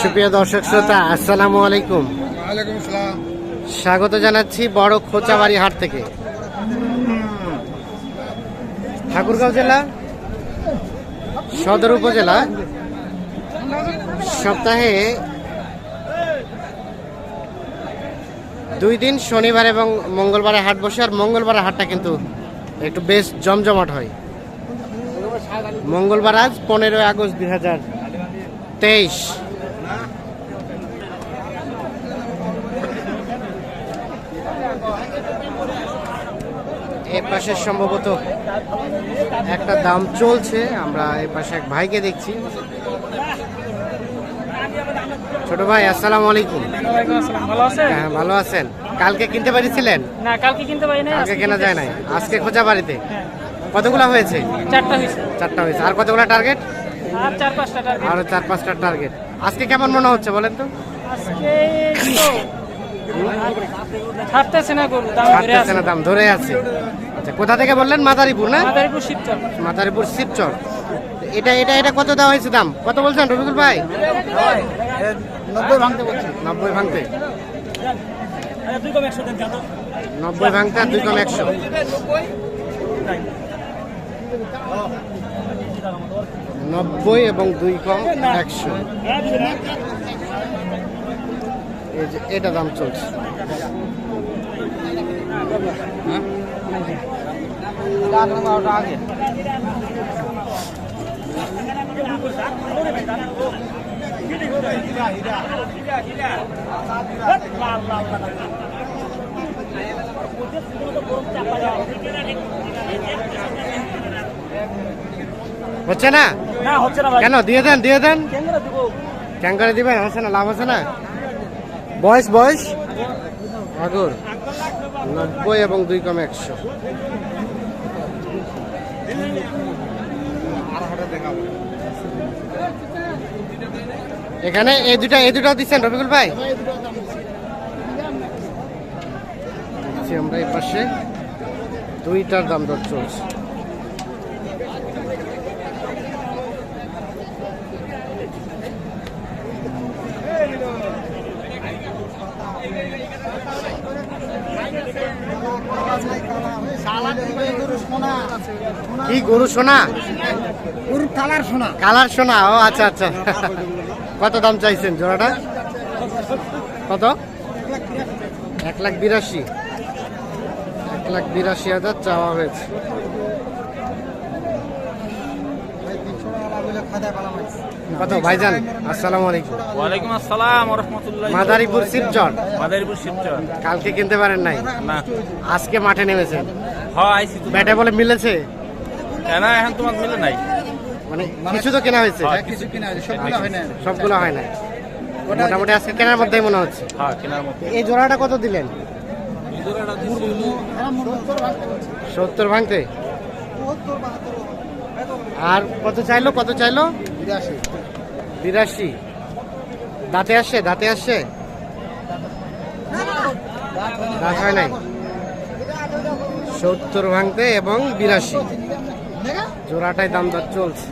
সুপ্রিয় দর্শক শ্রোতা আসসালামু আলাইকুম। স্বাগত জানাচ্ছি বড় খোঁচাবাড়ি হাট থেকে। ঠাকুরগাঁও জেলা? সদর উপজেলা? সপ্তাহে দুই দিন শনিবার এবং মঙ্গলবারে হাট বসে আর মঙ্গলবারের হাটটা কিন্তু একটু বেশ জমজমাট হয়। মঙ্গলবার আজ পনেরোই আগস্ট দুই হাজার তেইশ। এ পাশে সম্ভবত একটা দাম চলছে আমরা এ পাশে এক ভাইকে দেখছি। ছোট ভাই আসসালামু আলাইকুম। হ্যাঁ ভালো আছেন। কালকে কিনতে পারিছিলেন? না কালকে কিনতে পারি নাই কালকে আজকে কেনা যায় নাই। আজকে খোঁজা বাড়িতে। কতগুলা হয়েছে? চারটা হয়েছে। চারটা হয়েছে। আর কতগুলা টার্গেট আর চার পাঁচটা টার্গেট আরও চার পাঁচটা টার্গেট আজকে কেমন মনে হচ্ছে বলেন তো? আজকে তো ছাড়তেছে না গরু দাম ধরে আছে। না দাম ধরে আছে। আচ্ছা কোথা থেকে বললেন? মাদারীপুর না? মাদারীপুর শিবচর। মাদারীপুর শিবচর। এটা এটা এটা কত দেওয়া হয়েছে দাম? কত বলছেন রবিকুল ভাই? নব্বই ভাঙতে বলছি। নব্বই ভাঙতে। নব্বই ভাঙতে আর দুই কম একশো। নব্বই এবং দুই কম একশো। যে এটা দাম চলছে। হচ্ছে না? না হচ্ছে না কেন দিয়ে দেন দিয়ে দেন। কেন দেবো। কেন করে দিবেন হচ্ছে না লাভ হচ্ছে না। বয়স বয়স? আগর নব্বই এবং দুই কম একশো। এখানে এই দুটা এই দুটাও দিচ্ছেন রবিকুল ভাই? আমরা এই পাশে। দুইটার দাম দর চলছে। কি গরু সোনা? গরুর কালার শোনা কালার সোনা ও আচ্ছা আচ্ছা। কত দাম চাইছেন জোড়াটা? কত? এক লাখ বিরাশি। এক লাখ বিরাশি হাজার চাওয়া হয়েছে। কত ভাইজান? আসসালামু আলাইকুম। ওয়ালাইকুম আসসালাম রহমতুল্লাহ মাদারীপুর শিবচর? মাদারীপুর শিবচর। কালকে কিনতে পারেন নাই? না। আজকে মাঠে নেমেছেন? হ্যাঁ ব্যাটে বলে মিলেছে? না এখন তোমার মিলে নাই। মানে কিছু তো কেনা হয়েছে? হ্যাঁ, কিছু কিনা আছে সবগুলো হয় না সবগুলো হয় না মোটামুটি আজকে কেনার মধ্যেই মনে হচ্ছে। হ্যাঁ কেনার মতো এই জোড়াটা কত দিলেন? সত্তর ভাঙতে? আর কত চাইলো কত চাইলো? বিরাশি। বিরাশি। দাঁতে আসছে দাঁতে আসছে দাঁত হয় নাই। সত্তর ভাঙতে এবং বিরাশি। জোড়াটাই দাম দর চলছে।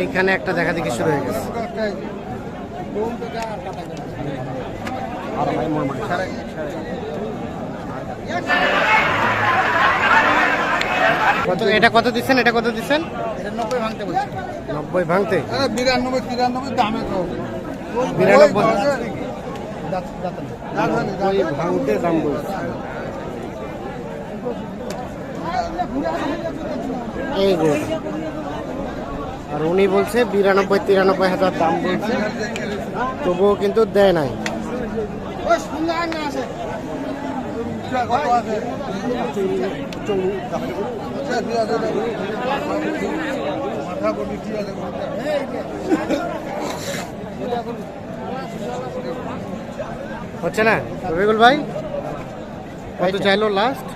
এইখানে একটা দেখা দেখি শুরু হয়ে গেছে। কত এটা কত দিচ্ছেন এটা কত দিচ্ছেন? নব্বই ভাঙতে বলছি। নব্বই ভাঙতে? বিরানব্বই তিরানব্বই দামে বিরানব্বই? ভাঙতে বলছে। এই আর উনি বলছে বিরানব্বই তিরানব্বই হাজার দাম বলছে। তবুও কিন্তু দেয় নাই। হচ্ছে না? রবিকুল ভাই, কত চাইলো লাস্ট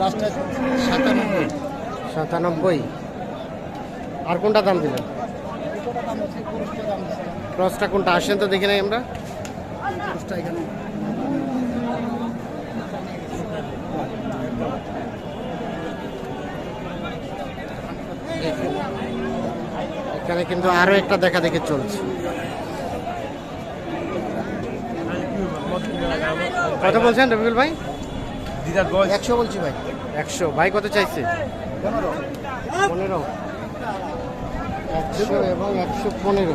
লাস্টে সাতানব্বই। সাতানব্বই আর কোনটা দাম দিলেন? ক্রসটা কোনটা? আসেন তো দেখি নাই আমরা। এখানে। এখানে কিন্তু আরও একটা দেখা দেখে চলছে। কত বলছেন রবিকুল ভাই? একশো বলছি ভাই। একশো। ভাই কত চাইছে? পনেরো। একশো এবং একশো পনেরো।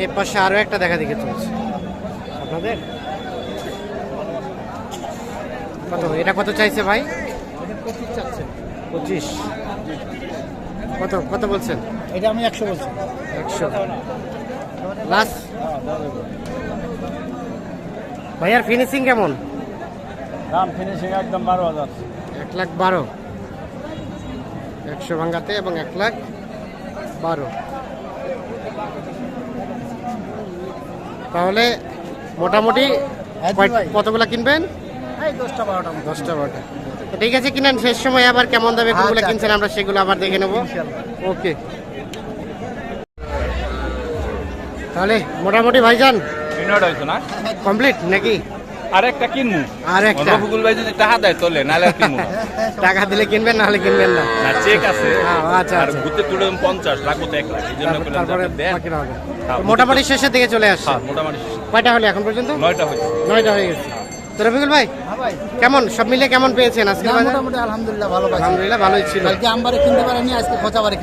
এই পাশে আরও একটা দেখা দেখে চলছে আপনাদের? কত? এটা কত চাইছে ভাই? পঁচিশ। পঁচিশ কত? কত বলছেন? এটা আমি একশো বলছি। একশো। লাস্ট ভাইয়ার ফিনিশিং কেমন? দাম ফিনিশিং একদম বারো হাজার। এক লাখ বারো। একশো ভাঙ্গাতে এবং এক লাখ বারো। তাহলে মোটামুটি হ্যাঁ। কতগুলা কিনবেন? দশটা বারোটা ঠিক আছে কিনেন। শেষ সময় আবার কেমন দামে কোনগুলো আচ্ছা, কিনছেন আমরা সেগুলো আবার দেখে নেব। ওকে। তাহলে মোটামুটি ভাইজান কমপ্লিট নাকি? আর একটা কিনবো আর একটা রফিকুল ভাই যদি টাকা দেয় তোলে নাহলে কিনবো টাকা দিলে কিনবেন নাহলে কিনবেন না। না চেক আছে। হ্যাঁ, আচ্ছা, আর আচ্ছা। ঘুরতে তুলে পঞ্চাশ লাগবো তো এক লাখ। এই জন্য তারপরে হবে হ্যাঁ, মোটামুটি শেষের দিকে চলে আসছে। হ্যাঁ মোটামুটি কয়টা হলো এখন পর্যন্ত? নয়টা হয়েছে। নয়টা হয়ে গেছে। তো রফিকুল ভাই হ্যাঁ ভাই। কেমন? সব মিলে কেমন পেয়েছেন আজকে মোটামুটি আলহামদুলিল্লাহ ভালো আলহামদুলিল্লাহ ভালোই ছিল। কালকে আমবারে কিনতে পারেনি আজকে খোঁচাবারে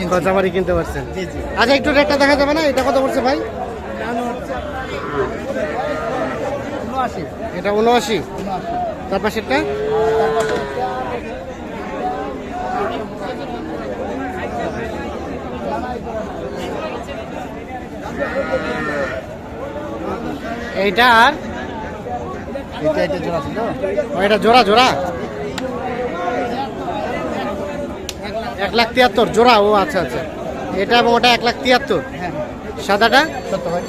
কিনতে পারছেন। জি জি। আচ্ছা একটু রেটটা দেখা যাবে না? এটা কত পড়ছে ভাই উনআশি এটা উনআশি। উনআশি তার পাশেরটা? এইটা আর? এটা এটা জোড়া ছিল। এটা জোড়া জোড়া? এক লাখ তিয়াত্তর জোড়া ও আচ্ছা আচ্ছা। এটা এবং ওটা এক লাখ তিয়াত্তর। হ্যাঁ। সাদাটা? সত্য ভাই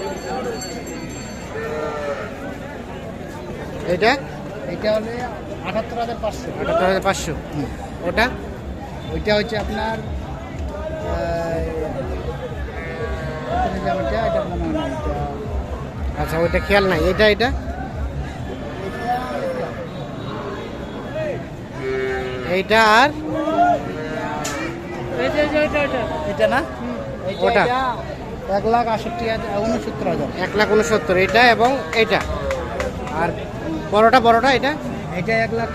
এটা? এটা হলে আটাত্তর হাজার পাঁচশো। আটাত্তর হাজার পাঁচশো। ওটা? ওইটা হচ্ছে আপনার আচ্ছা ওইটা খেয়াল নাই। এটা এটা? এইটা আর? এটা না? ওটা। এক লাখ আষট্টি হাজার উনসত্তর হাজার। এক লাখ উনসত্তর এটা এবং এটা আর বড়টা বড়টা এটা এটা এক লাখ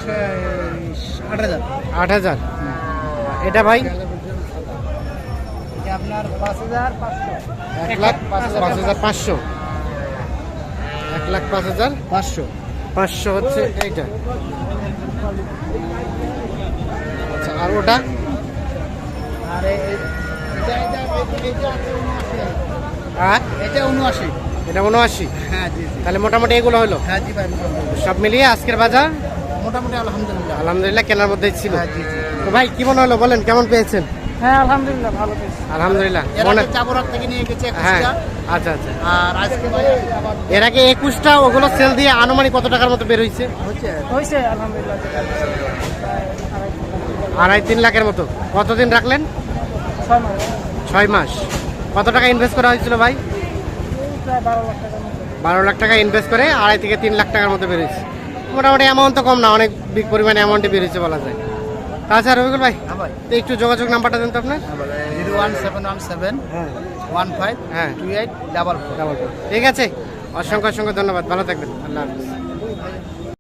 আট হাজার আট হাজার এটা ভাই এটা আপনার পাঁচ হাজার পাঁচশো এক লাখ পাঁচ হাজার পাঁচশো এক লাখ পাঁচ হাজার পাঁচশো পাঁচশো হচ্ছে এইটা আচ্ছা আর ওটা আর এটা এটা এটা উনআশি এটা উনআশি। হ্যাঁ জি তাহলে মোটামুটি এগুলো হলো? হ্যাঁ জি ভাই সব মিলিয়ে আজকের বাজার? মোটামুটি আলহামদুলিল্লাহ। আলহামদুলিল্লাহ কেনার মধ্যেই ছিল। হ্যাঁ তো ভাই কি মনে হলো বলেন কেমন পেয়েছেন? হ্যাঁ আলহামদুলিল্লাহ ভালো পেয়েছি। আলহামদুলিল্লাহ মনে আগে থেকে নিয়ে গেছে হ্যাঁ আচ্ছা আচ্ছা। আর আজকে ভাই এর আগে একুশটা ওগুলো সেল দিয়ে আনুমানিক কত টাকার মতো বের হয়েছে? আলহামদুলিল্লাহ আড়াই তিন লাখের মতো। কতদিন রাখলেন? ছয় মাস। ছয় মাস। কত টাকা ইনভেস্ট করা হয়েছিল ভাই? বারো লাখ টাকা ইনভেস্ট করে আড়াই থেকে তিন লাখ টাকার মতো বেরিয়েছে। মোটামুটি অ্যামাউন্ট তো কম না অনেক বিগ পরিমাণে অ্যামাউন্টে বেরিয়েছে বলা যায়। তাছাড়া রবিকুল ভাই হ্যাঁ তো একটু যোগাযোগ নাম্বারটা দেন তো আপনার। Zero one seven one seven হ্যাঁ। ওয়ান ফাইভ হ্যাঁ। Two eight double four. ঠিক আছে অসংখ্য অসংখ্য ধন্যবাদ ভালো থাকবেন আল্লাহ হাফিজ।